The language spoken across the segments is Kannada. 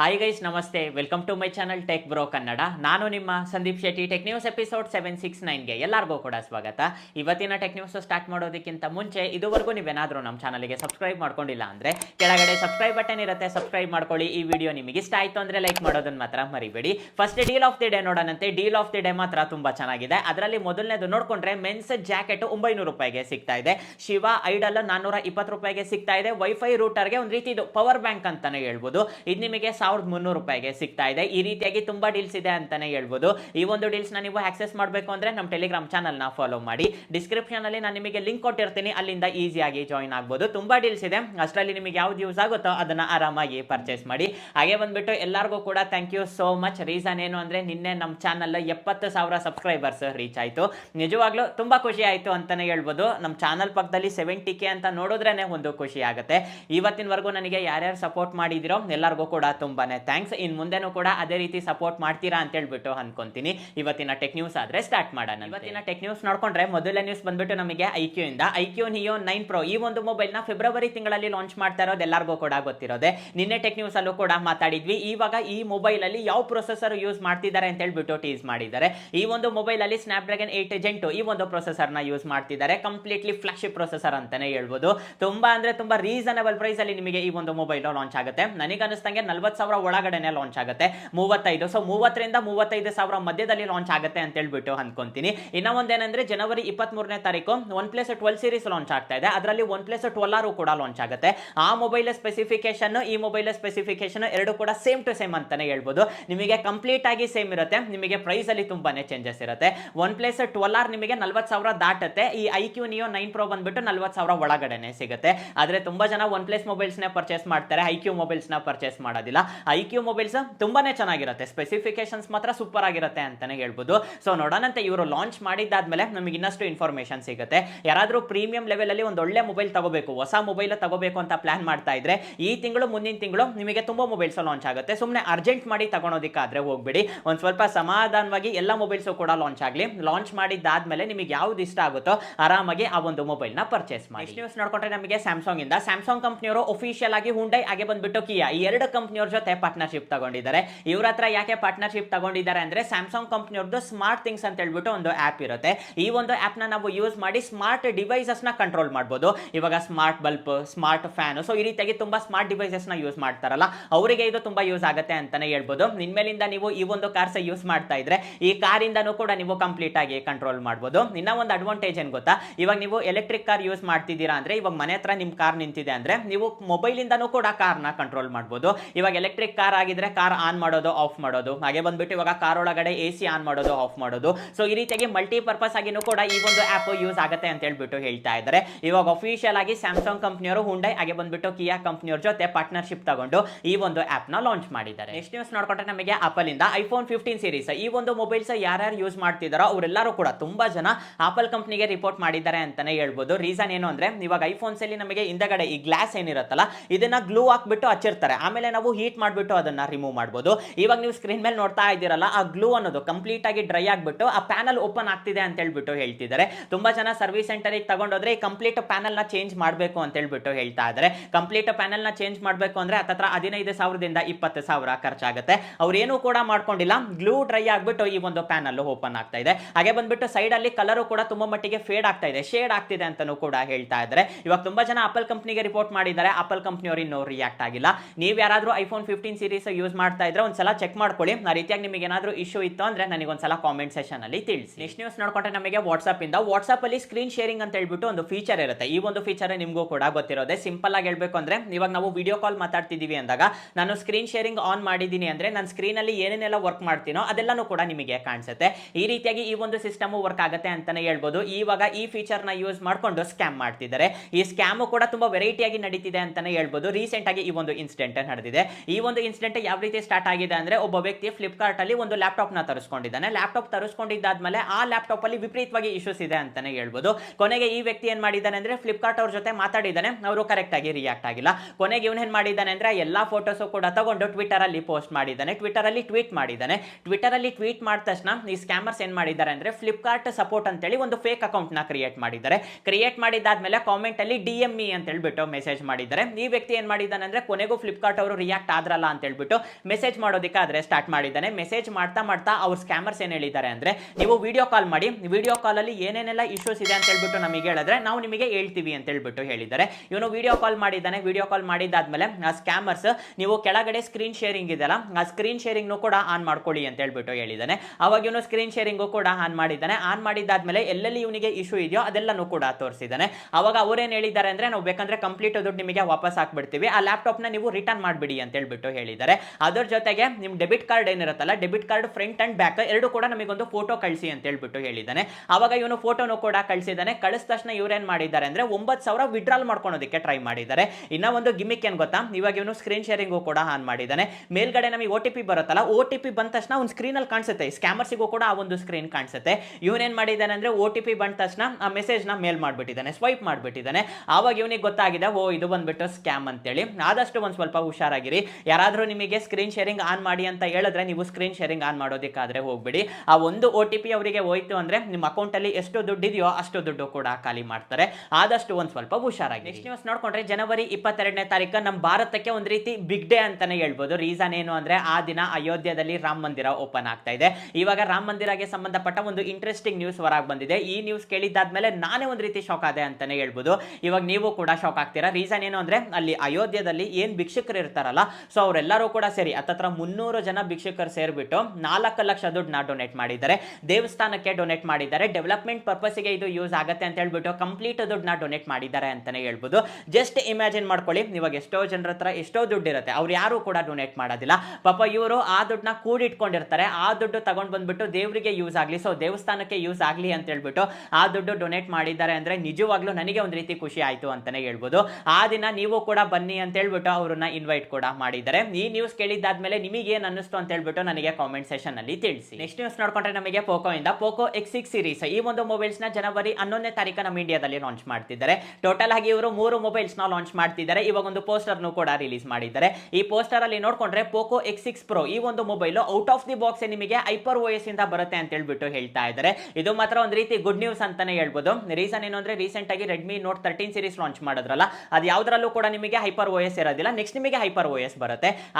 ಹಾಯ್ ಗೈಸ್ ನಮಸ್ತೆ. Welcome to my channel tech bro Kannada ನಾನು ನಿಮ್ಮ Sandeep Shetty. Tech news episode seven six ನೈನ್ಗೆ ಎಲ್ಲರಿಗೂ ಕೂಡ ಸ್ವಾಗತ. ಇವತ್ತಿನ ಟೆಕ್ ನ್ಯೂಸ್ ಸ್ಟಾರ್ಟ್ ಮಾಡೋದಕ್ಕಿಂತ ಮುಂಚೆ ಇದುವರೆಗೂ ನೀವೇನಾದರೂ ನಮ್ಮ ಚಾನಲ್ಗೆ ಸಬ್ಸ್ಕ್ರೈಬ್ ಮಾಡ್ಕೊಂಡಿಲ್ಲ ಅಂದರೆ, ಕೆಳಗಡೆ ಸಬ್ಸ್ಕ್ರೈಬ್ ಬಟನ್ ಇರುತ್ತೆ. ಸಬ್ಸ್ಕ್ರೈಬ್ ಮಾಡ್ಕೊಳ್ಳಿ. ಈ ವಿಡಿಯೋ ನಿಮಗೆ ಇಷ್ಟ ಆಯಿತು ಅಂದರೆ ಲೈಕ್ ಮಾಡೋದನ್ನ ಮಾತ್ರ ಮರಿಬೇಡಿ. First deal of the day ನೋಡೋಣಂತೆ. Deal of the day ಮಾತ್ರ ತುಂಬ ಚೆನ್ನಾಗಿದೆ. ಅದರಲ್ಲಿ ಮೊದಲನೇದು ನೋಡಿಕೊಂಡ್ರೆ ಮೆನ್ಸ್ ಜಾಕೆಟ್ ಒಂಬೈನೂರು ರೂಪಾಯಿಗೆ ಸಿಗ್ತಾ ಇದೆ. ಶಿವ ಐಡಲ್ ನಾನ್ನೂರ ಇಪ್ಪತ್ತು ರೂಪಾಯಿಗೆ ಸಿಗ್ತಾ ಇದೆ. ವೈಫೈ ರೂಟರ್ಗೆ ಒಂದು ರೀತಿ ಇದು ಪವರ್ ಬ್ಯಾಂಕ್ ಅಂತಾನೆ ಹೇಳ್ಬೋದು. ಇದು ನಿಮಗೆ ಸಾವಿರದ ಮುನ್ನೂರು ರೂಪಾಯಿಗೆ ಸಿಗ್ತಾ ಇದೆ. ಈ ರೀತಿಯಾಗಿ ತುಂಬಾ ಡೀಲ್ಸ್ ಇದೆ ಅಂತಾನೆ ಹೇಳ್ಬೋದು. ಈ ಒಂದು ಡೀಲ್ಸ್ನ ನೀವು ಆಕ್ಸೆಸ್ ಮಾಡಬೇಕು ಅಂದ್ರೆ ನಮ್ಮ ಟೆಲಿಗ್ರಾಮ್ ಚಾನಲ್ನ ಫಾಲೋ ಮಾಡಿ. ಡಿಸ್ಕ್ರಿಪ್ಷನ್ ಅಲ್ಲಿ ನಾನು ನಿಮಗೆ ಲಿಂಕ್ ಕೊಟ್ಟಿರ್ತೀನಿ. ಅಲ್ಲಿಂದ ಈಸಿಯಾಗಿ ಜಾಯಿನ್ ಆಗ್ಬೋದು. ತುಂಬಾ ಡೀಲ್ಸ್ ಇದೆ. ಅಷ್ಟರಲ್ಲಿ ನಿಮಗೆ ಯಾವ್ದು ಯೂಸ್ ಆಗುತ್ತೋ ಅದನ್ನ ಆರಾಮಾಗಿ ಪರ್ಚೇಸ್ ಮಾಡಿ. ಹಾಗೆ ಬಂದ್ಬಿಟ್ಟು ಎಲ್ಲರಿಗೂ ಕೂಡ thank you so much reason ಏನು ಅಂದ್ರೆ ನಿನ್ನೆ ನಮ್ಮ ಚಾನಲ್ ಎಪ್ಪತ್ತು ಸಾವಿರ ಸಬ್ಸ್ಕ್ರೈಬರ್ಸ್ ರೀಚ್ ಆಯ್ತು. ನಿಜವಾಗ್ಲೂ ತುಂಬಾ ಖುಷಿ ಆಯ್ತು ಅಂತಾನೆ ಹೇಳ್ಬೋದು. ನಮ್ಮ ಚಾನಲ್ ಪಕ್ಕದಲ್ಲಿ ಸೆವೆಂಟಿ ಕೆ ಅಂತ ನೋಡಿದ್ರೇನೆ ಒಂದು ಖುಷಿ ಆಗುತ್ತೆ. ಇವತ್ತಿನವರೆಗೂ ನನಗೆ ಯಾರ್ಯಾರು ಸಪೋರ್ಟ್ ಮಾಡಿದಿರೋ ಎಲ್ಲರಿಗೂ ಕೂಡ ತುಂಬಾನೇ ಥ್ಯಾಂಕ್ಸ್ ಇನ್ ಮುಂದೆನೂ ಕೂಡ ಅದೇ ರೀತಿ ಸಪೋರ್ಟ್ ಮಾಡ್ತೀರಾ ಅಂತ ಹೇಳ್ಬಿಟ್ಟು ಅನ್ಕೊಂತೀನಿ. ಇವತ್ತಿನ ಟೆಕ್ ನ್ಯೂಸ್ ಆದ್ರೆ ಸ್ಟಾರ್ಟ್ ಮಾಡೋಣ ಇವತ್ತಿನ ಟೆಕ್ ನ್ಯೂಸ್ ನೋಡ್ಕೊಂಡ್ರೆ ಮೊದಲನೇ ನ್ಯೂಸ್ ಬಂದ್ಬಿಟ್ಟು ನಮಗೆ ಐಕ್ಯೂ ಇಂದ. ಐಕ್ಯೂ ನಿಯೋ ನೈನ್ ಪ್ರೋ ಈ ಒಂದು ಮೊಬೈಲ್ನ ಫೆಬ್ರವರಿ ತಿಂಗಳಲ್ಲಿ ಲಾಂಚ್ ಮಾಡ್ತಾ ಇರೋದು ಎಲ್ಲರಿಗೂ ಕೂಡ ಗೊತ್ತಿರೋದೆ. ನಿನ್ನೆ ಟೆಕ್ ನ್ಯೂಸ್ ಅಲ್ಲೂ ಕೂಡ ಮಾತಾಡಿದ್ವಿ. ಇವಾಗ ಈ ಮೊಬೈಲ್ ಅಲ್ಲಿ ಯಾವ ಪ್ರೊಸೆಸರ್ ಯೂಸ್ ಮಾಡ್ತಿದ್ದಾರೆ ಅಂತ ಹೇಳ್ಬಿಟ್ಟು ಟೀಸ್ ಮಾಡಿದ್ದಾರೆ. ಈ ಒಂದು ಮೊಬೈಲ್ ಅಲ್ಲಿ ಸ್ನಾಪ್ ಡ್ರ್ಯಾಗನ್ ಏಟ್ ಜೆಂಟು ಈ ಒಂದು ಪ್ರೊಸೆಸರ್ನ ಯೂಸ್ ಮಾಡ್ತಿದ್ದಾರೆ. ಕಂಪ್ಲೀಟ್ಲಿ ಫ್ಲಾಶಿಪ್ ಪ್ರೊಸೆಸರ್ ಅಂತಾನೆ ಹೇಳ್ಬೋದು. ತುಂಬಾ ಅಂದ್ರೆ ತುಂಬಾ ರೀಸನಬಲ್ ಪ್ರೈಸ್ ಅಲ್ಲಿ ನಿಮಗೆ ಈ ಒಂದು ಮೊಬೈಲ್ ಲಾಂಚ್ ಆಗುತ್ತೆ. ನನಗೆ ಅನಿಸ್ತಂಗೆ ನಲ್ವತ್ತು ಸಾವಿರ ಒಳಗಡೆನೆ ಲಾಂಚ್ ಆಗುತ್ತೆ. ಮೂವತ್ತೈದು ಸೊ ಮೂವತ್ತರಿಂದ ಮೂವತ್ತೈದು ಸಾವಿರ ಮಧ್ಯದಲ್ಲಿ ಲಾಂಚ್ ಆಗುತ್ತೆ ಅಂತ ಹೇಳ್ಬಿಟ್ಟು ಅನ್ಕೊಂತೀನಿ. ಇನ್ನ ಒಂದೇನಂದ್ರೆ ಜನವರಿ ಇಪ್ಪತ್ತ್ ಮೂರನೇ ತಾರೀಕು OnePlus twelve series launch ಆಗ್ತಾ ಇದೆ. ಅದರಲ್ಲಿ ಒನ್ ಪ್ಲಸ್ ಟ್ವೆಲ್ ಆರು ಕೂಡ ಲಾಂಚ್ ಆಗುತ್ತೆ. ಆ ಮೊಬೈಲ್ ಸ್ಪೆಸಿಫಿಕೇಶನ್ ಈ ಮೊಬೈಲ್ ಸ್ಪೆಸಿಫಿಕೇಶನ್ ಎರಡು ಕೂಡ ಸೇಮ್ ಟು ಸೇಮ್ ಅಂತಾನೆ ಹೇಳ್ಬೋದು. ನಿಮಗೆ ಕಂಪ್ಲೀಟ್ ಆಗಿ ಸೇಮ್ ಇರುತ್ತೆ. ನಿಮಗೆ ಪ್ರೈಸ್ ಅಲ್ಲಿ ತುಂಬಾನೇ ಚೇಂಜಸ್ ಇರುತ್ತೆ. ಒನ್ ಪ್ಲಸ್ ಟ್ವೆಲ್ ಆರ್ ನಿಮಗೆ ನಲ್ವತ್ತು ಸಾವಿರ ದಾಟುತ್ತೆ. ಈ I Q neo nine pro ಬಂದ್ಬಿಟ್ಟು ನಲ್ವತ್ತು ಸಾವಿರ ಒಳಗಡೆನೆ ಸಿಗುತ್ತೆ. ಆದ್ರೆ ತುಂಬಾ ಜನ ಒನ್ ಪ್ಲಸ್ ಮೊಬೈಲ್ಸ್ ನೇ ಪರ್ಚೇಸ್ ಮಾಡ್ತಾರೆ. ಐ ಕ್ಯೂ ಮೊಬೈಲ್ಸ್ನ ಪರ್ಚೇಸ್ ಮಾಡೋದಿಲ್ಲ. ಐ ಕ್ಯೂ ಮೊಬೈಲ್ಸ್ ತುಂಬಾನೇ ಚೆನ್ನಾಗಿರುತ್ತೆ. ಸ್ಪೆಸಿಫಿಕೇಶನ್ಸ್ ಮಾತ್ರ ಸೂಪರ್ ಆಗಿರುತ್ತೆ ಅಂತಾನೆ ಹೇಳ್ಬೋದು. ಸೊ ನೋಡೋಣಂತೆ ಇವರು ಲಾಂಚ್ ಮಾಡಿದ್ದಾದ್ಮೇಲೆ ನಮಗೆ ಇನ್ನಷ್ಟು ಇನ್ಫಾರ್ಮೇಶನ್ ಸಿಗುತ್ತೆ. ಯಾರಾದರೂ ಪ್ರೀಮಿಯಂ ಲೆವೆಲ್ ಅಲ್ಲಿ ಒಂದು ಒಳ್ಳೆ ಮೊಬೈಲ್ ತಗೋಬೇಕು, ಹೊಸ ಮೊಬೈಲ್ ತಗೋಬೇಕು ಅಂತ ಪ್ಲಾನ್ ಮಾಡ್ತಾ ಇದ್ರೆ, ಈ ತಿಂಗಳು, ಮುಂದಿನ ತಿಂಗಳು ನಿಮಗೆ ತುಂಬಾ ಮೊಬೈಲ್ಸ್ ಲಾಂಚ್ ಆಗುತ್ತೆ. ಸುಮ್ಮನೆ ಅರ್ಜೆಂಟ್ ಮಾಡಿ ತಗೊಳೋದಕ್ಕಾದ್ರೆ ಹೋಗ್ಬಿಡಿ. ಒಂದು ಸ್ವಲ್ಪ ಸಮಾಧಾನವಾಗಿ ಎಲ್ಲ ಮೊಬೈಲ್ಸು ಕೂಡ ಲಾಂಚ್ ಆಗಲಿ. ಲಾಂಚ್ ಮಾಡಿದ್ದಾದ್ಮೇಲೆ ನಿಮಗೆ ಯಾವ್ದು ಇಷ್ಟ ಆಗುತ್ತೋ ಆರಾಮಾಗಿ ಆ ಒಂದು ಮೊಬೈಲ್ನ ಪರ್ಚೇಸ್ ಮಾಡಿ. ನ್ಯೂಸ್ ನೋಡ್ಕೊಂಡ್ರೆ ನಮಗೆ ಸ್ಯಾಮ್ಸಂಗ್ ಇಂದ. ಸ್ಯಾಮ್ಸಂಗ್ ಕಂಪ್ನಿಯವರು ಒಫಿಷಿಯಲ್ ಆಗಿ ಹುಂಡೈ ಹಾಗೆ ಬಂದ್ಬಿಟ್ಟು ಕಿಯಾ ಈ ಎರಡು ಕಂಪ್ನಿಯವ್ರ ಜೊತೆ ಪಾರ್ಟ್ನರ್ಶಿಪ್ ತಗೊಂಡಿದ್ದಾರೆ. ಇವ್ರ ಹತ್ರ ಯಾಕೆ ಪಾರ್ಟ್ನರ್ಶಿಪ್ ತಗೊಂಡಿದ್ದಾರೆ ಅಂದ್ರೆ ಸ್ಯಾಮ್ಸಂಗ್ ಕಂಪ್ನಿಯವ್ರದ್ದು ಸ್ಮಾರ್ಟ್ ಥಿಂಗ್ಸ್ ಅಂತ ಹೇಳ್ಬಿಟ್ಟು ಒಂದು ಆಪ್ ಇರುತ್ತೆ. ಈ ಒಂದು ಆಪ್ನ ನಾವು ಯೂಸ್ ಮಾಡಿ ಸ್ಮಾರ್ಟ್ ಡಿವೈಸಸ್ನ ಕಂಟ್ರೋಲ್ ಮಾಡಬಹುದು ಇವಾಗ smart bulb smart fan so ಈ ರೀತಿಯಾಗಿ ತುಂಬಾ ಸ್ಮಾರ್ಟ್ ಡಿವೈಸಸ್ನ ಯೂಸ್ ಮಾಡ್ತಾರಲ್ಲ, ಅವರಿಗೆ ಇದು ತುಂಬಾ ಯೂಸ್ ಆಗುತ್ತೆ ಅಂತಾನೆ ಹೇಳ್ಬೋದು. ನಿನ್ಮೇಲಿಂದ ನೀವು ಈ ಒಂದು ಕಾರ್ಸ್ ಯೂಸ್ ಮಾಡ್ತಾ ಇದ್ರೆ ಈ ಕಾರಿಂದನೂ ಕೂಡ ನೀವು ಕಂಪ್ಲೀಟ್ ಆಗಿ ಕಂಟ್ರೋಲ್ ಮಾಡ್ಬೋದು. ಇನ್ನ ಒಂದು ಅಡ್ವಾಂಟೇಜ್ ಏನ್ ಗೊತ್ತಾ? ಇವಾಗ ನೀವು ಎಲೆಕ್ಟ್ರಿಕ್ ಕಾರ್ ಯೂಸ್ ಮಾಡ್ತಿದ್ದೀರಾ ಅಂದ್ರೆ ಇವಾಗ ಮನೆ ಹತ್ರ ನಿಮ್ ಕಾರ್ ನಿಂತಿದೆ ಅಂದ್ರೆ ನೀವು ಮೊಬೈಲ್ ಇಂದನೂ ಕೂಡ ಕಾರ್ನ ಕಂಟ್ರೋಲ್ ಮಾಡ್ಬೋದು. ಇವಾಗ ಎಲೆಕ್ಟ್ರಿಕ್ ಕಾರ್ ಆಗಿದ್ರೆ ಕಾರ್ ಆನ್ ಮಾಡೋದು ಆಫ್ ಮಾಡೋದು. ಹಾಗೆ ಬಂದ್ಬಿಟ್ಟು ಇವಾಗ ಕಾರ್ ಒಳಗಡೆ ಎ ಸಿ ಆನ್ ಮಾಡೋದು ಆಫ್ ಮಾಡೋದು. ಸೊ ಈ ರೀತಿಯಾಗಿ ಮಲ್ಟಿಪರ್ಪಸ್ ಆಗಿನೂ ಕೂಡ ಈ ಒಂದು ಆಪ್ ಯೂಸ್ ಆಗುತ್ತೆ ಅಂತ ಹೇಳ್ಬಿಟ್ಟು ಹೇಳ್ತಾ ಇದ್ದಾರೆ. ಇವಾಗ ಅಫಿಷಿಯಲ್ ಆಗಿ ಸ್ಯಾಮ್ಸಂಗ್ ಕಂಪ್ನಿಯವರು ಹುಂಡೈ ಹಾಗೆ ಬಂದ್ಬಿಟ್ಟು ಕಿಯಾ ಕಂಪ್ನಿಯವ್ರ ಜೊತೆ ಪಾರ್ಟ್ನರ್ಶಿಪ್ ತಗೊಂಡು ಈ ಒಂದು ಆಪ್ನ ಲಾಂಚ್ ಮಾಡಿದ್ದಾರೆ. ನೆಕ್ಸ್ಟ್ ನ್ಯೂಸ್ ನೋಡ್ಕೊಂಡ್ರೆ ನಮಗೆ ಆಪಲ್ ಇಂದ ಐಫೋನ್ ಫಿಫ್ಟೀನ್ ಸೀರೀಸ್ ಈ ಒಂದು ಮೊಬೈಲ್ಸ್ ಯಾರ್ಯಾರು ಯೂಸ್ ಮಾಡ್ತಿದಾರೋ ಅವರೆಲ್ಲರೂ ಕೂಡ ತುಂಬಾ ಜನ ಆಪಲ್ ಕಂಪ್ನಿಗೆ ರಿಪೋರ್ಟ್ ಮಾಡಿದ್ದಾರೆ ಅಂತಾನೆ ಹೇಳ್ಬೋದು. ರೀಸನ್ ಏನು ಅಂದ್ರೆ, ಇವಾಗ ಐಫೋನ್ಸ್ ಅಲ್ಲಿ ನಮಗೆ ಹಿಂದಗಡೆ ಈ ಗ್ಲಾಸ್ ಏನಿರುತ್ತಲ್ಲ, ಇದನ್ನ ಗ್ಲೂ ಹಾಕ್ಬಿಟ್ಟು ಹಚ್ಚಿರ್ತಾರೆ. ಆಮೇಲೆ ನಾವು ಹೀಟ್ ಮಾಡ್ಬಿಟ್ಟು ಅದನ್ನ ರಿಮೂವ್ ಮಾಡ್ಬೋದು. ಇವಾಗ ನೀವು ಸ್ಕ್ರೀನ್ ಮೇಲೆ ನೋಡ್ತಾ ಇದ್ದೀರಲ್ಲ, ಆ ಗ್ಲೂ ಅನ್ನೋದು ಕಂಪ್ಲೀಟ್ ಆಗಿ ಡ್ರೈ ಆಗಿಬಿಟ್ಟು ಆ ಪ್ಯಾನಲ್ ಓಪನ್ ಆಗ್ತಿದೆ ಅಂತ ಹೇಳ್ಬಿಟ್ಟು ಹೇಳ್ತಿದ್ದಾರೆ. ತುಂಬಾ ಜನ ಸರ್ವಿಸ್ ಸೆಂಟರಿಗೆ ತಗೊಂಡೋದ್ರೆ ಈ ಕಂಪ್ಲೀಟ್ ಪ್ಯಾನಲ್ನ ಚೇಂಜ್ ಮಾಡಬೇಕು ಅಂತ ಹೇಳ್ಬಿಟ್ಟು ಹೇಳ್ತಾ ಇದ್ದಾರೆ. ಕಂಪ್ಲೀಟ್ ಪ್ಯಾನಲ್ನ ಚೇಂಜ್ ಮಾಡಬೇಕು ಅಂದ್ರೆ ಹತ್ತತ್ರ ಹದಿನೈದು ಸಾವಿರದಿಂದ ಇಪ್ಪತ್ತು ಸಾವಿರ ಖರ್ಚಾಗುತ್ತೆ. ಅವ್ರೇನು ಕೂಡ ಮಾಡ್ಕೊಂಡಿಲ್ಲ. ಗ್ಲೂ ಡ್ರೈ ಆಗಿಬಿಟ್ಟು ಈ ಒಂದು ಪ್ಯಾನಲ್ ಓಪನ್ ಆಗ್ತಾ ಇದೆ. ಹಾಗೆ ಬಂದ್ಬಿಟ್ಟು ಸೈಡ್ ಅಲ್ಲಿ ಕಲರು ಕೂಡ ತುಂಬಾ ಮಟ್ಟಿಗೆ ಫೇಡ್ ಆಗ್ತಾ ಇದೆ. ಶೇಡ್ ಆಗ್ತಿದೆ ಅಂತಾನೂ ಕೂಡ ಹೇಳ್ತಾ ಇದ್ದಾರೆ. ಇವಾಗ ತುಂಬಾ ಜನ ಆಪಲ್ ಕಂಪ್ನಿಗೆ ರಿಪೋರ್ಟ್ ಮಾಡಿದ್ದಾರೆ. ಆಪಲ್ ಕಂಪ್ನಿಯವರು ಇನ್ನೂ ರಿಯಾಕ್ಟ್ ಆಗಿಲ್ಲ. ನೀವು ಯಾರಾದ್ರೂ ಐಫೋನ್ ಫಿಫ್ಟೀನ್ ಸೀರೀಸ್ ಯೂಸ್ ಮಾಡ್ತಾ ಇದ್ರೆ ಒಂದ್ಸಲ ಚೆಕ್ ಮಾಡ್ಕೊಳ್ಳಿ. ಆ ರೀತಿಯಾಗಿ ನಿಮಗೆ ಏನಾದರೂ ಇಶ್ಯೂ ಇತ್ತು ಅಂದ್ರೆ ನನಗೆ ಒಂದ್ಸಲ ಕಾಮೆಂಟ್ ಸೆಷನ್ ಅಲ್ಲಿ ತಿಳಿಸಿ. ನೆಕ್ಸ್ಟ್ ನ್ಯೂಸ್ ನೋಡ್ಕೊಂಡ್ರೆ ನಮಗೆ ವಾಟ್ಸ್ಆಪ್ ಇಂದ. ವಾಟ್ಸ್ಆಪ್ ಅಲ್ಲಿ ಸ್ಕ್ರೀನ್ ಶೇರಿಂಗ್ ಅಂತ ಹೇಳ್ಬಿಟ್ಟು ಒಂದು ಫೀಚರ್ ಇರುತ್ತೆ. ಈ ಒಂದು ಫೀಚರ್ ನಿಮಗೂ ಕೂಡ ಗೊತ್ತಿರೋದೆ. ಸಿಂಪಲ್ ಆಗಿ ಹೇಳ್ಬೇಕು ಅಂದ್ರೆ ಇವಾಗ ನಾವು ವಿಡಿಯೋ ಕಾಲ್ ಮಾತಾಡ್ತಿದೀವಿ ಅಂದಾಗ ನಾನು ಸ್ಕ್ರೀನ್ ಶೇರಿಂಗ್ ಆನ್ ಮಾಡಿದ್ದೀನಿ ಅಂದ್ರೆ ನನ್ನ ಸ್ಕ್ರೀನ್ ಅಲ್ಲಿ ಏನೇನೆಲ್ಲ ವರ್ಕ್ ಮಾಡ್ತೀನೋ ಅದೆಲ್ಲನೂ ಕೂಡ ನಿಮಗೆ ಕಾಣಿಸುತ್ತೆ. ಈ ರೀತಿಯಾಗಿ ಈ ಒಂದು ಸಿಸ್ಟಮ್ ವರ್ಕ್ ಆಗುತ್ತೆ ಅಂತಾನೆ ಹೇಳ್ಬೋದು. ಇವಾಗ ಈ ಫೀಚರ್ನ ಯೂಸ್ ಮಾಡಿಕೊಂಡು ಸ್ಕ್ಯಾಮ್ ಮಾಡ್ತಿದ್ದಾರೆ. ಈ ಸ್ಕ್ಯಾಮು ಕೂಡ ತುಂಬಾ ವೆರೈಟಿಯಾಗಿ ನಡೀತಿದೆ ಅಂತಾನೆ ಹೇಳ್ಬೋದು. ರೀಸೆಂಟ್ ಆಗಿ ಈ ಒಂದು ಇನ್ಸಿಡೆಂಟ್ ನಡೆದಿದೆ. ಈ ಒಂದು ಇನ್ಸಿಡೆಂಟ್ ಯಾವ ರೀತಿ ಸ್ಟಾರ್ಟ್ ಆಗಿದೆ ಅಂದ್ರೆ ಒಬ್ಬ ವ್ಯಕ್ತಿ ಫ್ಲಿಪ್ಕಾರ್ಟ್ ಅಲ್ಲಿ ಒಂದು ಲ್ಯಾಪ್ಟಾಪ್ನ ತರಿಸ್ಕೊಂಡಿದ್ದಾನೆ. ಲ್ಯಾಪ್ಟಾಪ್ ತರಿಸ್ಕೊಂಡಿದ್ದಾದ್ಮೇಲೆ ಆ ಲ್ಯಾಪ್ಟಾಪ್ ಅಲ್ಲಿ ವಿಪರೀತವಾಗಿ ಇಶ್ಯೂಸ್ ಇದೆ ಅಂತಾನೆ ಹೇಳ್ಬೋದು. ಕೊನೆಗೆ ಈ ವ್ಯಕ್ತಿ ಏನ್ ಮಾಡಿದ್ದಾನೆ ಅಂದ್ರೆ ಫ್ಲಿಪ್ಕಾರ್ಟ್ ಅವ್ರ ಜೊತೆ ಮಾತಾಡಿದ್ದಾನೆ. ಅವರು ಕರೆಕ್ಟ್ ಆಗಿ ರಿಯಾಕ್ಟ್ ಆಗಿಲ್ಲ. ಕೊನೆಗೆ ಇವನ್ ಏನ್ ಮಾಡಿದ್ದಾನೆ ಅಂದ್ರೆ ಎಲ್ಲಾ ಫೋಟೋಸ್ ಕೂಡ ತಗೊಂಡು ಟ್ವಿಟರ್ ಅಲ್ಲಿ ಪೋಸ್ಟ್ ಮಾಡಿದ್ದಾನೆ. ಟ್ವಿಟರ್ ಅಲ್ಲಿ ಟ್ವೀಟ್ ಮಾಡಿದ್ದಾನೆ. ಟ್ವಿಟರ್ ಅಲ್ಲಿ ಟ್ವೀಟ್ ಮಾಡಿದ ತಕ್ಷಣ ಈ ಸ್ಕ್ಯಾಮರ್ಸ್ ಏನ್ ಮಾಡಿದ್ದಾರೆ ಅಂದ್ರೆ ಫ್ಲಿಪ್ಕಾರ್ಟ್ ಸಪೋರ್ಟ್ ಅಂತೇಳಿ ಒಂದು ಫೇಕ್ ಅಕೌಂಟ್ನ ಕ್ರಿಯೇಟ್ ಮಾಡಿದ್ದಾರೆ. ಕ್ರಿಯೇಟ್ ಮಾಡಿದ್ದಾದ್ಮೇಲೆ ಕಾಮೆಂಟ್ ಅಲ್ಲಿ ಡಿ ಎಂ ಇ ಅಂತ ಹೇಳ್ಬಿಟ್ಟು ಮೆಸೇಜ್ ಮಾಡಿದ್ದಾರೆ. ಈ ವ್ಯಕ್ತಿ ಏನ್ ಮಾಡಿದ್ದಾನೆ ಅಂದ್ರೆ ಕೊನೆಗೂ ಫ್ಲಿಪ್ಕಾರ್ಟ್ ಅವರು ರಿಯಾಕ್ಟ್ ಆದ ಆದ್ರಲ್ಲ ಅಂತ ಹೇಳ್ಬಿಟ್ಟು ಮೆಸೇಜ್ ಮಾಡೋದಕ್ಕಾದ್ರೆ ಸ್ಟಾರ್ಟ್ ಮಾಡಿದ್ದಾನೆ. ಮೆಸೇಜ್ ಮಾಡ್ತಾ ಮಾಡ್ತಾ ಅವ್ರ ಸ್ಕ್ಯಾಮರ್ಸ್ ಏನ್ ಹೇಳಿದ್ದಾರೆ ಅಂದ್ರೆ, ನೀವು ವಿಡಿಯೋ ಕಾಲ್ ಮಾಡಿ ವಿಡಿಯೋ ಕಾಲಲ್ಲಿ ಏನೇನೆಲ್ಲ ಇಶ್ಯೂಸ್ ಇದೆ ಅಂತ ಹೇಳ್ಬಿಟ್ಟು ನಮಗೆ ಹೇಳಿದ್ರೆ ನಾವು ನಿಮಗೆ ಹೇಳ್ತೀವಿ ಅಂತ ಹೇಳ್ಬಿಟ್ಟು ಹೇಳಿದ್ದಾರೆ. ಇವನು ವಿಡಿಯೋ ಕಾಲ್ ಮಾಡಿದ್ದಾನೆ. ವಿಡಿಯೋ ಕಾಲ್ ಮಾಡಿದ್ದಾದ್ಮೇಲೆ ಆ ಸ್ಕ್ಯಾಮರ್ಸ್ ನೀವು ಕೆಳಗಡೆ ಸ್ಕ್ರೀನ್ ಶೇರಿಂಗ್ ಇದೆಯಲ್ಲ, ಆ ಸ್ಕ್ರೀನ್ ಶೇರಿಂಗ್ನು ಕೂಡ ಆನ್ ಮಾಡ್ಕೊಳ್ಳಿ ಅಂತ ಹೇಳ್ಬಿಟ್ಟು ಹೇಳಿದ್ದಾನೆ. ಅವಾಗ ಇವನು ಸ್ಕ್ರೀನ್ ಶೇರಿಂಗು ಕೂಡ ಆನ್ ಮಾಡಿದ್ದಾನೆ. ಆನ್ ಮಾಡಿದ್ದಾದ್ಮೇಲೆ ಎಲ್ಲೆಲ್ಲಿ ಇವನಿಗೆ ಇಶ್ಯೂ ಇದೆಯೋ ಅದೆಲ್ಲನೂ ಕೂಡ ತೋರಿಸಿದ್ದಾನೆ. ಅವಾಗ ಅವ್ರೇನ್ ಹೇಳಿದ್ದಾರೆ ಅಂದ್ರೆ, ನಾವು ಬೇಕಂದ್ರೆ ಕಂಪ್ಲೀಟ್ ದುಡ್ಡು ನಿಮಗೆ ವಾಪಸ್ ಹಾಕ್ಬಿಡ್ತೀವಿ. ಆ ಲ್ಯಾಪ್ಟಾಪ್ನ ನೀವು ರಿಟರ್ನ್ ಮಾಡಿಬಿಡಿ ಅಂತ ಹೇಳ್ಬಿಟ್ಟು ಹೇಳಿದ್ದಾರೆ. ಅದರ ಜೊತೆಗೆ ನಿಮ್ಮ debit card ಏನಿರುತ್ತಲ್ಲ debit card front and back ಎರಡು ಕೂಡ ನಮಗೊಂದು ಫೋಟೋ ಕಳಿಸಿ ಅಂತ ಹೇಳ್ಬಿಟ್ಟು ಹೇಳಿದ್ದಾನೆ. ಅವಾಗ ಇವನು ಫೋಟೋನು ಕೂಡ ಕಳಿಸಿದ್ದಾನೆ. ಕಳಿಸಿದ ತಕ್ಷಣ ಇವ್ರೇನ್ ಮಾಡಿದ್ದಾರೆ ಅಂದ್ರೆ ಒಂಬತ್ತು ಸಾವಿರ ವಿಡ್ರಾಲ್ ಮಾಡ್ಕೊಳೋದಕ್ಕೆ ಟ್ರೈ ಮಾಡಿದ್ದಾರೆ. ಇನ್ನ ಒಂದು ಗಿಮಿಕ್ ಏನ್ ಗೊತ್ತಾ? ಇವಾಗ ಇವನು ಸ್ಕ್ರೀನ್ ಶೇರಿಂಗು ಕೂಡ ಆನ್ ಮಾಡಿದ್ದಾನೆ. ಮೇಲ್ಗಡೆ ನಮಗೆ ಓ ಟಿ ಪಿ ಬರುತ್ತಲ್ಲ ಓ ಟಿ ಪಿ ಬಂದ ತಕ್ಷಣ ಒಂದು ಸ್ಕ್ರೀನಲ್ಲಿ ಕಾಣಿಸುತ್ತೆ. ಸ್ಕ್ಯಾಮರ್ಸಿಗೂ ಕೂಡ ಆ ಒಂದು ಸ್ಕ್ರೀನ್ ಕಾಣಿಸುತ್ತೆ. ಇವನೇನ್ ಮಾಡಿದ್ದಾನೆ ಅಂದ್ರೆ ಓ ಟಿ ಪಿ ಬಂದ ತಕ್ಷಣ ಆ ಮೆಸೇಜ್ನ ಮೇಲ್ ಮಾಡ್ಬಿಟ್ಟಿದ್ದಾನೆ ಸ್ವೈಪ್ ಮಾಡ್ಬಿಟ್ಟಿದ್ದಾನೆ. ಆವಾಗ ಇವನಿಗೆ ಗೊತ್ತಾಗಿದೆ, ಓ, ಇದು ಬಂದ್ಬಿಟ್ಟು ಸ್ಕ್ಯಾಮ್ ಅಂತೇಳಿ. ಆದಷ್ಟು ಒಂದು ಸ್ವಲ್ಪ ಹುಷಾರಾಗಿರಿ. ಯಾರಾದರೂ ನಿಮಗೆ ಸ್ಕ್ರೀನ್ ಶೇರಿಂಗ್ ಆನ್ ಮಾಡಿ ಅಂತ ಹೇಳಿದ್ರೆ ನೀವು ಸ್ಕ್ರೀನ್ ಶೇರಿಂಗ್ ಆನ್ ಮಾಡೋದಕ್ಕಾದರೆ ಹೋಗ್ಬಿಡಿ. ಆ ಒಂದು ಒ ಟಿ ಪಿ ಅವರಿಗೆ ಹೋಯ್ತು ಅಂದರೆ ನಿಮ್ಮ ಅಕೌಂಟಲ್ಲಿ ಎಷ್ಟು ದುಡ್ಡಿದೆಯೋ ಅಷ್ಟು ದುಡ್ಡು ಕೂಡ ಖಾಲಿ ಮಾಡ್ತಾರೆ. ಆದಷ್ಟು ಒಂದು ಸ್ವಲ್ಪ ಹುಷಾರಾಗಿ ನೆಕ್ಸ್ಟ್ ನ್ಯೂಸ್ ನೋಡ್ಕೊಂಡ್ರೆ ಜನವರಿ ಇಪ್ಪತ್ತೆರಡನೇ ತಾರೀಕು ನಮ್ಮ ಭಾರತಕ್ಕೆ ಒಂದು ರೀತಿ ಬಿಗ್ ಡೇ ಅಂತಲೇ ಹೇಳ್ಬೋದು. ರೀಸನ್ ಏನು ಅಂದರೆ ಆ ದಿನ ಅಯೋಧ್ಯೆಯಲ್ಲಿ ರಾಮ ಮಂದಿರ ಓಪನ್ ಆಗ್ತಾ ಇದೆ. ಇವಾಗ ರಾಮ ಮಂದಿರಗೆ ಸಂಬಂಧಪಟ್ಟ ಒಂದು ಇಂಟ್ರೆಸ್ಟಿಂಗ್ ನ್ಯೂಸ್ ಹೊರಗೆ ಬಂದಿದೆ. ಈ ನ್ಯೂಸ್ ಕೇಳಿದ್ದಾದ್ಮೇಲೆ ನಾನೇ ಒಂದು ರೀತಿ ಶಾಕ್ ಆದೆ ಅಂತಲೇ ಹೇಳ್ಬೋದು. ಇವಾಗ ನೀವು ಕೂಡ ಶಾಕ್ ಆಗ್ತೀರಾ? ರೀಸನ್ ಏನು ಅಂದರೆ ಅಲ್ಲಿ ಅಯೋಧ್ಯೆಯಲ್ಲಿ ಏನು ಭಿಕ್ಷಕರು ಇರ್ತಾರಲ್ಲ ಸೊ ಅವರೆಲ್ಲರೂ ಕೂಡ ಸೇರಿ ಹತ್ತತ್ರ ಮುನ್ನೂರು ಜನ ಭಿಕ್ಷಕರು ಸೇರಿಬಿಟ್ಟು ನಾಲ್ಕು ಲಕ್ಷ ದುಡ್ಡನ್ನ ಡೊನೇಟ್ ಮಾಡಿದ್ದಾರೆ. ದೇವಸ್ಥಾನಕ್ಕೆ ಡೊನೇಟ್ ಮಾಡಿದ್ದಾರೆ. ಡೆವಲಪ್ಮೆಂಟ್ ಪರ್ಪಸ್ಗೆ ಇದು ಯೂಸ್ ಆಗುತ್ತೆ ಅಂತ ಹೇಳ್ಬಿಟ್ಟು ಕಂಪ್ಲೀಟ್ ದುಡ್ಡನ್ನ ಡೊನೇಟ್ ಮಾಡಿದ್ದಾರೆ ಅಂತಾನೆ ಹೇಳ್ಬೋದು. ಜಸ್ಟ್ ಇಮ್ಯಾಜಿನ್ ಮಾಡ್ಕೊಳ್ಳಿ, ಇವಾಗ ಎಷ್ಟೋ ಜನರ ಹತ್ರ ಎಷ್ಟೋ ದುಡ್ಡು ಇರುತ್ತೆ. ಅವ್ರು ಯಾರು ಕೂಡ ಡೊನೇಟ್ ಮಾಡೋದಿಲ್ಲ. ಪಾಪ ಇವರು ಆ ದುಡ್ಡನ್ನ ಕೂಡಿಟ್ಕೊಂಡಿರ್ತಾರೆ. ಆ ದುಡ್ಡು ತಗೊಂಡ್ ಬಂದ್ಬಿಟ್ಟು ದೇವರಿಗೆ ಯೂಸ್ ಆಗಲಿ ಸೊ ದೇವಸ್ಥಾನಕ್ಕೆ ಯೂಸ್ ಆಗಲಿ ಅಂತ ಹೇಳ್ಬಿಟ್ಟು ಆ ದುಡ್ಡು ಡೊನೇಟ್ ಮಾಡಿದ್ದಾರೆ ಅಂದ್ರೆ ನಿಜವಾಗ್ಲೂ ನನಗೆ ಒಂದು ರೀತಿ ಖುಷಿ ಆಯ್ತು ಅಂತಾನೆ ಹೇಳ್ಬೋದು. ಆ ದಿನ ನೀವು ಕೂಡ ಬನ್ನಿ ಅಂತ ಹೇಳ್ಬಿಟ್ಟು ಅವ್ರನ್ನ ಇನ್ವೈಟ್ ಕೂಡ ಮಾಡಿದ್ದಾರೆ. ಈ ನ್ಯೂಸ್ ಕೇಳಿದ್ದಾದ್ಮೇಲೆ ನಿಮಗೆ ಏನ್ ಅನ್ನಿಸ್ತು ಅಂತ ಹೇಳ್ಬಿಟ್ಟು ನನಗೆ ಕಾಮೆಂಟ್ ಸೆಷನ್ ಅಲ್ಲಿ ತಿಳಿಸಿ. ನೆಕ್ಸ್ಟ್ ನ್ಯೂಸ್ ನೋಡ್ಕೊಂಡ್ರೆ ನಮಗೆ ಪೋಕೋ ಇಂದ ಪೋಕೋ ಎಕ್ಸ್ ಸಿಕ್ಸ್ ಸೀರೀಸ್ ಈ ಒಂದು ಮೊಬೈಲ್ಸ್ನ ಜನವರಿ ಹನ್ನೊಂದನೇ ತಾರೀಕು ನಮ್ಮ ಇಂಡಿಯಾದಲ್ಲಿ ಲಾಂಚ್ ಮಾಡ್ತಿದ್ದಾರೆ. ಟೋಟಲ್ ಆಗಿ ಇವರು ಮೂರು ಮೊಬೈಲ್ಸ್ನ ಲಾಂಚ್ ಮಾಡ್ತಿದ್ದಾರೆ. ಇವಾಗ ಒಂದು ಪೋಸ್ಟರ್ ಕೂಡ ರಿಲೀಸ್ ಮಾಡಿದ್ದಾರೆ. ಈ ಪೋಸ್ಟರ್ ಅಲ್ಲಿ ನೋಡ್ಕೊಂಡ್ರೆ ಪೋಕೋ ಎಕ್ಸ್ ಸಿಕ್ಸ್ ಪ್ರೋ ಈ ಒಂದು mobile out of the box ನಿಮಗೆ ಹೈಪರ್ ಓಎಸ್ ಇಂದ ಬರುತ್ತೆ ಅಂತ ಹೇಳ್ಬಿಟ್ಟು ಹೇಳ್ತಾ ಇದ್ದಾರೆ. ಇದು ಮಾತ್ರ ಒಂದು ರೀತಿ ಗುಡ್ ನ್ಯೂಸ್ ಅಂತಾನೆ ಹೇಳ್ಬೋದು. ರೀಸನ್ ಏನು ಅಂದ್ರೆ ರೀಸೆಂಟ್ ಆಗಿ Redmi Note thirteen series launch ಮಾಡಿದ್ರಲ್ಲ ಅದು ಯಾವ್ದ್ರಲ್ಲೂ ಕೂಡ ನಿಮಗೆ ಹೈಪರ್ ಓಎಸ್ ಇರೋದಿಲ್ಲ. ನೆಕ್ಸ್ಟ್ ನಿಮಗೆ ಹೈಪರ್ ಓಎಸ್ ಬರುತ್ತೆ.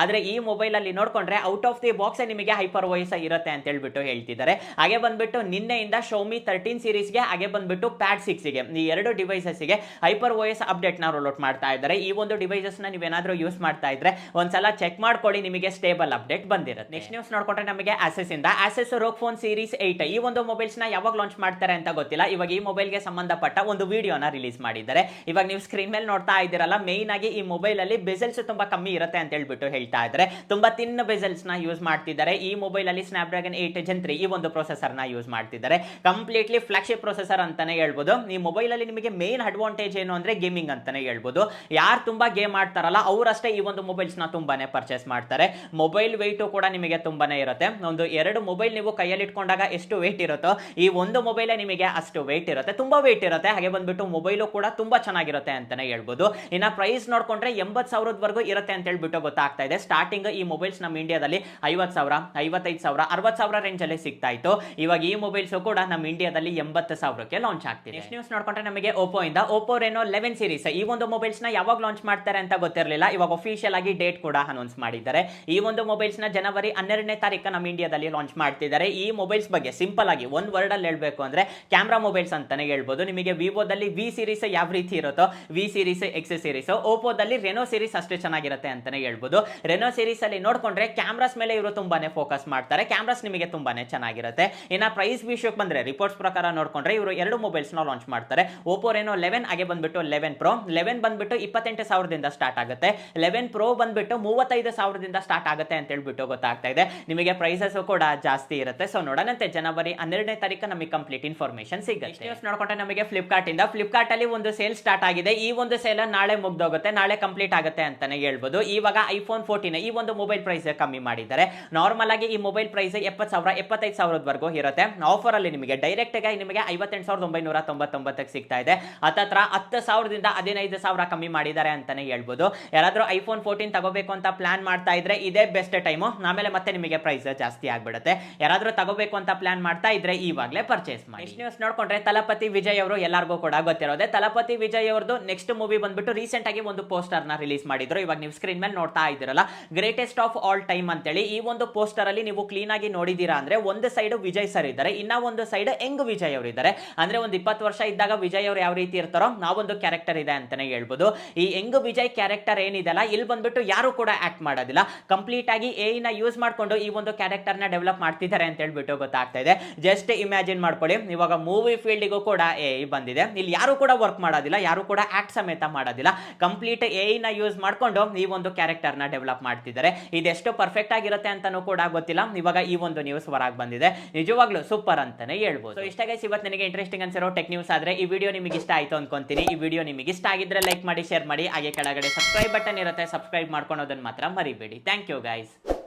ಆದ್ರೆ ಈ ಮೊಬೈಲ್ ಅಲ್ಲಿ ನೋಡ್ಕೊಂಡ್ರೆ ಔಟ್ ಆಫ್ ದಿ ಬಾಕ್ಸ್ ನಿಮಗೆ ಹೈಪರ್ ವಾಯ್ಸ್ ಇರುತ್ತೆ ಅಂತ ಹೇಳ್ಬಿಟ್ಟು ಹೇಳ್ತಿದ್ದಾರೆ. ಹಾಗೆ ಬಂದ್ಬಿಟ್ಟು ನಿನ್ನೆಯಿಂದ ಶೋಮಿ ತರ್ಟೀನ್ ಸೀರೀಸ್ಗೆ ಹಾಗೆ ಬಂದ್ಬಿಟ್ಟು ಪ್ಯಾಡ್ ಸಿಕ್ಸ್ಗೆ ಈ ಎರಡು ಡಿವೈಸಸ್ಗೆ ಹೈಪರ್ ವಾಯ್ಸ್ ಅಪ್ಡೇಟ್ನ ರೋಲ್ ಔಟ್ ಮಾಡ್ತಾ ಇದ್ದಾರೆ. ಈ ಒಂದು ಡಿವೈಸಸ್ನ ನೀವೇನಾದ್ರೂ ಯೂಸ್ ಮಾಡ್ತಾ ಇದ್ರೆ ಒಂದ್ಸಲ ಚೆಕ್ ಮಾಡ್ಕೊಳ್ಳಿ, ನಿಮಗೆ ಸ್ಟೇಬಲ್ ಅಪ್ಡೇಟ್ ಬಂದಿರುತ್ತೆ. ನೆಕ್ಸ್ಟ್ ನ್ಯೂಸ್ ನೋಡ್ಕೊಂಡ್ರೆ ನಮಗೆ ಆಸೆಸ್ ಇಂದ. Asus ROG phone series eight ಈ ಒಂದು ಮೊಬೈಲ್ಸ್ನ ಯಾವಾಗ ಲಾಂಚ್ ಮಾಡ್ತಾರೆ ಅಂತ ಗೊತ್ತಿಲ್ಲ. ಇವಾಗ ಈ ಮೊಬೈಲ್ಗೆ ಸಂಬಂಧಪಟ್ಟ ಒಂದು ವಿಡಿಯೋನ ರಿಲೀಸ್ ಮಾಡಿದ್ದಾರೆ. ಇವಾಗ ನೀವು ಸ್ಕ್ರೀನ್ ಮೇಲೆ ನೋಡ್ತಾ ಇದ್ದೀರಲ್ಲ ಮೇಯ್ನ್ ಆಗಿ ಈ ಮೊಬೈಲ್ ಅಲ್ಲಿ ಬೆಸಲ್ಸ್ ತುಂಬಾ ಕಮ್ಮಿ ಇರುತ್ತೆ ಅಂತ ಹೇಳ್ಬಿಟ್ಟು ಹೇಳ್ತಾ ಇದ್ದಾರೆ. ತುಂಬಾ ತಿನ್ನ ನ ಯೂಸ್ ಮಾಡ್ತಿದ್ದಾರೆ. ಈ ಮೊಬೈಲ್ ಅಲ್ಲಿ Snapdragon eight gen three ಈ ಒಂದು ಪ್ರೊಸೆಸರ್ನ ಯೂಸ್ ಮಾಡ್ತಿದ್ದಾರೆ. ಕಂಪ್ಲೀಟ್ಲಿ ಫ್ಲಾಗ್ಶಿಪ್ ಪ್ರೊಸೆಸರ್ ಅಂತಾನೆ ಹೇಳ್ಬೋದು. ಈ ಮೊಬೈಲ್ ಅಲ್ಲಿ ನಿಮಗೆ ಮೇನ್ ಅಡ್ವಾಂಟೇಜ್ ಏನು ಅಂದ್ರೆ ಗೇಮಿಂಗ್ ಅಂತಾನೆ ಹೇಳ್ಬೋದು. ಯಾರು ತುಂಬಾ ಗೇಮ್ ಆಡ್ತಾರಲ್ಲ, ಅವರಷ್ಟೇ ಈ ಒಂದು ಮೊಬೈಲ್ಸ್ನ ತುಂಬಾನೇ ಪರ್ಚೇಸ್ ಮಾಡ್ತಾರೆ. ಮೊಬೈಲ್ ವೆಯ್ಟು ಕೂಡ ನಿಮಗೆ ತುಂಬಾನೇ ಇರುತ್ತೆ. ಒಂದು ಎರಡು ಮೊಬೈಲ್ ನೀವು ಕೈಯಲ್ಲಿ ಇಟ್ಕೊಂಡಾಗ ಎಷ್ಟು ವೆಯ್ಟ್ ಇರುತ್ತೋ, ಈ ಒಂದು ಮೊಬೈಲೇ ನಿಮಗೆ ಅಷ್ಟು ವೆಯ್ಟ್ ಇರುತ್ತೆ. ತುಂಬಾ ವೆಯ್ಟ್ ಇರುತ್ತೆ. ಹಾಗೆ ಬಂದ್ಬಿಟ್ಟು ಮೊಬೈಲು ಕೂಡ ತುಂಬಾ ಚೆನ್ನಾಗಿರುತ್ತೆ ಅಂತಾನೆ ಹೇಳ್ಬೋದು. ಇನ್ನ ಪ್ರೈಸ್ ನೋಡ್ಕೊಂಡ್ರೆ ಎಂಬತ್ತು ಸಾವಿರದವರೆಗೂ ಇರುತ್ತೆ ಅಂತ ಹೇಳ್ಬಿಟ್ಟು ಗೊತ್ತಾಗ್ತಾ ಇದೆ. ಸ್ಟಾರ್ಟಿಂಗ್ ಈ ಮೊಬೈಲ್ಸ್ ನಮ್ಮ ಇಂಡಿಯಾದಲ್ಲಿ ಐವತ್ತು ಸಾವಿರ ಐವತ್ತೈದು ಸಾವಿರ ಅರವತ್ತು ಸಾವಿರ ರೇಂಜ್ ಅಲ್ಲಿ ಸಿಗ್ತಾ ಇತ್ತು. ಇವಾಗ ಈ ಮೊಬೈಲ್ಸ್ ಕೂಡ ನಮ್ಮ ಇಂಡಿಯಾದಲ್ಲಿ ಎಂಬತ್ತು ಸಾವಿರಕ್ಕೆ ಲಾಂಚ್ ಆಗ್ತಿದೆ. ನೆಕ್ಸ್ಟ್ ನ್ಯೂಸ್ ನೋಡ್ಕೊಂಡ್ರೆ ನಮಗೆ ಓಪೋ ಇಂದ ಓಪೋ ರೆನೋ ಲೆವೆನ್ ಸೀರೀಸ್ ಈ ಒಂದು ಮೊಬೈಲ್ಸ್ನ ಯಾವಾಗ ಲಾಂಚ್ ಮಾಡ್ತಾರೆ ಅಂತ ಗೊತ್ತಿರಲಿಲ್ಲ. ಇವಾಗ ಅಫಿಷಿಯಲ್ ಆಗಿ ಡೇಟ್ ಕೂಡ ಅನೌನ್ಸ್ ಮಾಡಿದ್ದಾರೆ. ಈ ಒಂದು ಮೊಬೈಲ್ಸ್ನ ಜನವರಿ ಹನ್ನೆರಡನೇ ತಾರೀಕು ನಮ್ಮ ಇಂಡಿಯಾದಲ್ಲಿ ಲಾಂಚ್ ಮಾಡ್ತಿದ್ದಾರೆ. ಈ ಮೊಬೈಲ್ಸ್ ಬಗ್ಗೆ ಸಿಂಪಲ್ ಆಗಿ ಒಂದು ವರ್ಡ್ ಅಲ್ಲಿ ಹೇಳಬೇಕು ಅಂದ್ರೆ ಕ್ಯಾಮ್ರಾ ಮೊಬೈಲ್ಸ್ ಅಂತಾನೆ ಹೇಳ್ಬೋದು. ನಿಮಗೆ ವಿವೋದಲ್ಲಿ ವಿ ಸೀರೀಸ್ ಯಾವ ರೀತಿ ಇರುತ್ತೋ ವಿ ಸೀರೀಸ್ ಎಕ್ಸ್ ಸೀರೀಸ್ ಓಪೋದಲ್ಲಿ ರೆನೋ ಸೀರೀಸ್ ಅಷ್ಟೇ ಚೆನ್ನಾಗಿರುತ್ತೆ ಅಂತಾನೆ ಹೇಳ್ಬೋದು. ರೆನೋ ಸೀರೀಸ್ ಅಲ್ಲಿ ನೋಡ್ಕೊಂಡ್ರೆ ಕ್ಯಾಮ್ರಾಸ್ ಮೇಲೆ ಇವರು ತುಂಬಾನೇ ಫೋಕಸ್ ಮಾಡ್ತಾರೆ. ಕ್ಯಾಮ್ರಾಸ್ ನಿಮಗೆ ತುಂಬಾನೇ ಚೆನ್ನಾಗಿರುತ್ತೆ. ಇನ್ನ ಪ್ರೈಸ್ ವಿಷಯಕ್ಕೆ ಬಂದ್ರೆ ರಿಪೋರ್ಟ್ಸ್ ಪ್ರಕಾರ ನೋಡ್ಕೊಂಡ್ರೆ ಇವರು ಎರಡು ಮೊಬೈಲ್ಸ್ನ ಲಾಂಚ್ ಮಾಡ್ತಾರೆ. ಓಪೋ ರೆನೋ ಲೆವೆನ್ ಹಾಗೆ ಬಂದ್ಬಿಟ್ಟು ಲೆವೆನ್ ಪ್ರೋ ಲೆವೆನ್ ಬಂದ್ಬಿಟ್ಟು ಇಪ್ಪತ್ತೆಂಟು ಸಾವಿರದಿಂದ ಸ್ಟಾರ್ಟ್ ಆಗುತ್ತೆ. ಲೆವೆನ್ ಪ್ರೋ ಬಂದ್ಬಿಟ್ಟು ಮೂವತ್ತೈದು ಸಾವಿರದಿಂದ ಸ್ಟಾರ್ಟ್ ಆಗುತ್ತೆ ಅಂತ ಹೇಳ್ಬಿಟ್ಟು ಗೊತ್ತಾಗ್ತಾ ಇದೆ. ನಿಮಗೆ ಪ್ರೈಸಸ್ ಕೂಡ ಜಾಸ್ತಿ ಇರುತ್ತೆ. ಸೊ ನೋಡೋಣಂತೆ ಜನವರಿ ಹನ್ನೆರಡನೇ ತಾರೀಕು ನಮಗೆ ಕಂಪ್ಲೀಟ್ ಇನ್ಫಾರ್ಮೇಶನ್ ಸಿಗುತ್ತೆ. ನೋಡ್ಕೊಂಡ್ರೆ ನಮಗೆ ಫ್ಲಿಪ್ಕಾರ್ಟ್ ಇಂದ. ಫ್ಲಿಪ್ಕಾರ್ಟ್ ಅಲ್ಲಿ ಒಂದು ಸೇಲ್ ಸ್ಟಾರ್ಟ್ ಆಗಿದೆ. ಈ ಒಂದು ಸೇಲ್ ನಾಳೆ ಮುಗ್ದೋಗುತ್ತೆ. ನಾಳೆ ಕಂಪ್ಲೀಟ್ ಆಗುತ್ತೆ ಅಂತಾನೆ ಹೇಳ್ಬೋದು. ಇವಾಗ ಐಫೋನ್ ಫೋರ್ಟೀನ್ ಈ ಒಂದು ಮೊಬೈಲ್ ಪ್ರೈಸ್ ಕಮ್ಮಿ ಮಾಡಿದ್ದಾರೆ. ನಾರ್ಮಲ್ ಆಗಿ ಈ ಮೊಬೈಲ್ ಪ್ರೈಸ್ ಎಪ್ಪತ್ತು ಸಾವಿರ, ಎಪ್ಪತ್ತೈದು ಸಾವಿರದವರೆಗೂ ಇರುತ್ತೆ. ಆಫರ್ ಅಲ್ಲಿ ನಿಮಗೆ ಡೈರೆಕ್ಟ್ ಆಗಿ ನಿಮಗೆ ಐವತ್ತೆಂಟು ಸಾವಿರದ ಒಂಬೈನೂರ ತೊಂಬತ್ತೊಂಬತ್ತಕ್ಕೆ ಸಿಗ್ತಾ ಇದೆ. ಹತ್ತತ್ರ ಹತ್ತು ಸಾವಿರದಿಂದ ಹದಿನೈದು ಸಾವಿರ ಕಮ್ಮಿ ಮಾಡಿದ್ದಾರೆ ಅಂತಾನೆ ಹೇಳ್ಬೋದು. ಯಾರಾದರೂ ಐಫೋನ್ ಫೋರ್ಟೀನ್ ತಗೋಬೇಕು ಅಂತ ಪ್ಲಾನ್ ಮಾಡ್ತಾ ಇದ್ರೆ ಇದೇ ಬೆಸ್ಟ್ ಟೈಮು ಆಮೇಲೆ ಮತ್ತೆ ನಿಮಗೆ ಪ್ರೈಸ್ ಜಾಸ್ತಿ ಆಗ್ಬಿಡುತ್ತೆ. ಯಾರಾದರೂ ತಗೋಬೇಕು ಅಂತ ಪ್ಲಾನ್ ಮಾಡ್ತಾ ಇದ್ರೆ ಈವಾಗಲೇ ಪರ್ಚೇಸ್ ಮಾಡಿ. ನ್ಯೂಸ್ ನೋಡ್ಕೊಂಡ್ರೆ ತಲಪತಿ ವಿಜಯ್ ಅವರು ಎಲ್ಲರಿಗೂ ಕೂಡ ಗೊತ್ತಿರೋದೆ. ತಲಪತಿ ವಿಜಯ್ ಅವರದು ನೆಕ್ಸ್ಟ್ ಮೂವಿ ಬಂದ್ಬಿಟ್ಟು ರೀಸೆಂಟ್ ಆಗಿ ಒಂದು ಪೋಸ್ಟರ್ನ ರಿಲೀಸ್ ಮಾಡಿದ್ರು. ಇವಾಗ ನೀವು ಸ್ಕ್ರೀನ್ ಮೇಲೆ ನೋಡ್ತಾ ನೋಡ್ತಾ ಇದ್ದೀರಲ್ಲ? ಗ್ರೇಟೆಸ್ಟ್ ಆಫ್ ಆಲ್ ಟೈಮ್ ಅಂತೇಳಿ ಈ ಒಂದು ಪೋಸ್ಟರ್ ಅಲ್ಲಿ ನೀವು ಕ್ಲೀನ್ ಆಗಿ ನೋಡಿದೀರಾ ಅಂದ್ರೆ ಒಂದು ಸೈಡ್ ವಿಜಯ್ ಸರ್ ಇದ್ದಾರೆ. ಇನ್ನ ಒಂದು ಸೈಡ್ ಹೆಂಗ್ ವಿಜಯ್ ಅವರು ಇದ್ದಾರೆ? ಅಂದ್ರೆ ಒಂದು ಇಪ್ಪತ್ತು ವರ್ಷ ಇದ್ದಾಗ ವಿಜಯ್ ಅವರು ಯಾವ ರೀತಿ ಇರ್ತಾರೋ ನಾವೊಂದು ಕ್ಯಾರೆಕ್ಟರ್ ಇದೆ ಅಂತಾನೆ ಹೇಳ್ಬೋದು. ಈ ಹೆಂಗ್ ವಿಜಯ್ ಕ್ಯಾರೆಕ್ಟರ್ ಏನಿದೆಲ್ಲ ಇಲ್ಲಿ ಬಂದ್ಬಿಟ್ಟು ಯಾರು ಕೂಡ ಆಕ್ಟ್ ಮಾಡೋದಿಲ್ಲ. ಕಂಪ್ಲೀಟ್ ಆಗಿ ಎ ನ ಯೂಸ್ ಮಾಡ್ಕೊಂಡು ಈ ಒಂದು ಕ್ಯಾರೆಕ್ಟರ್ನ ಡೆವಲಪ್ ಮಾಡ್ತಿದ್ದಾರೆ ಅಂತ ಹೇಳ್ಬಿಟ್ಟು ಗೊತ್ತಾಗ್ತಾ ಇದೆ. ಜಸ್ಟ್ ಇಮ್ಯಾಜಿನ್ ಮಾಡ್ಕೊಳ್ಳಿ. ಇವಾಗ ಮೂವಿ ಫೀಲ್ಡಿಗೂ ಕೂಡ ಎ ಬಂದಿದೆ. ಇಲ್ಲಿ ಯಾರು ಕೂಡ ವರ್ಕ್ ಮಾಡೋದಿಲ್ಲ, ಯಾರು ಕೂಡ ಆಕ್ಟ್ ಸಮೇತ ಮಾಡೋದಿಲ್ಲ. ಕಂಪ್ಲೀಟ್ ಎ ಯೂಸ್ ಮಾಡ್ಕೊಂಡು ಈ ಒಂದು ಕ್ಯಾರೆಕ್ಟರ್ ನ ಡೆವಲಪ್ ಮಾಡ್ತಿದ್ದಾರೆ. ಇದೆಷ್ಟು ಪರ್ಫೆಕ್ಟ್ ಆಗಿರುತ್ತೆ ಅಂತಾನೂ ಕೂಡ ಗೊತ್ತಿಲ್ಲ. ಇವಾಗ ಈ ಒಂದು ನ್ಯೂಸ್ ಹೊರಗೆ ಬಂದಿದೆ. ನಿಜವಾಗ್ಲೂ ಸೂಪರ್ ಅಂತಾನೆ ಹೇಳ್ಬೋದು. ಇಷ್ಟ ಇವತ್ತು ನನಗೆ ಇಂಟ್ರೆಸ್ಟಿಂಗ್ ಅನ್ಸಿರೋ ಟೆಕ್ ನ್ಯೂಸ್ ಆದ್ರೆ ಈ ವಿಡಿಯೋ ನಿಮಗೆ ಇಷ್ಟ ಆಯ್ತು ಅನ್ಕೊಂತೀನಿ. ಈ ವಿಡಿಯೋ ನಿಮಗೆ ಇಷ್ಟ ಆಗಿದ್ರೆ ಲೈಕ್ ಮಾಡಿ ಶೇರ್ ಮಾಡಿ. ಹಾಗೆ ಕೆಳಗಡೆ ಸಬ್ಸ್ಕ್ರೈಬ್ ಬಟನ್ ಇರುತ್ತೆ. ಸಬ್ಸ್ಕ್ರೈಬ್ ಮಾಡ್ಕೊಳೋದನ್ನ ಮಾತ್ರ ಮರಿಬೇಡಿ. Thank you guys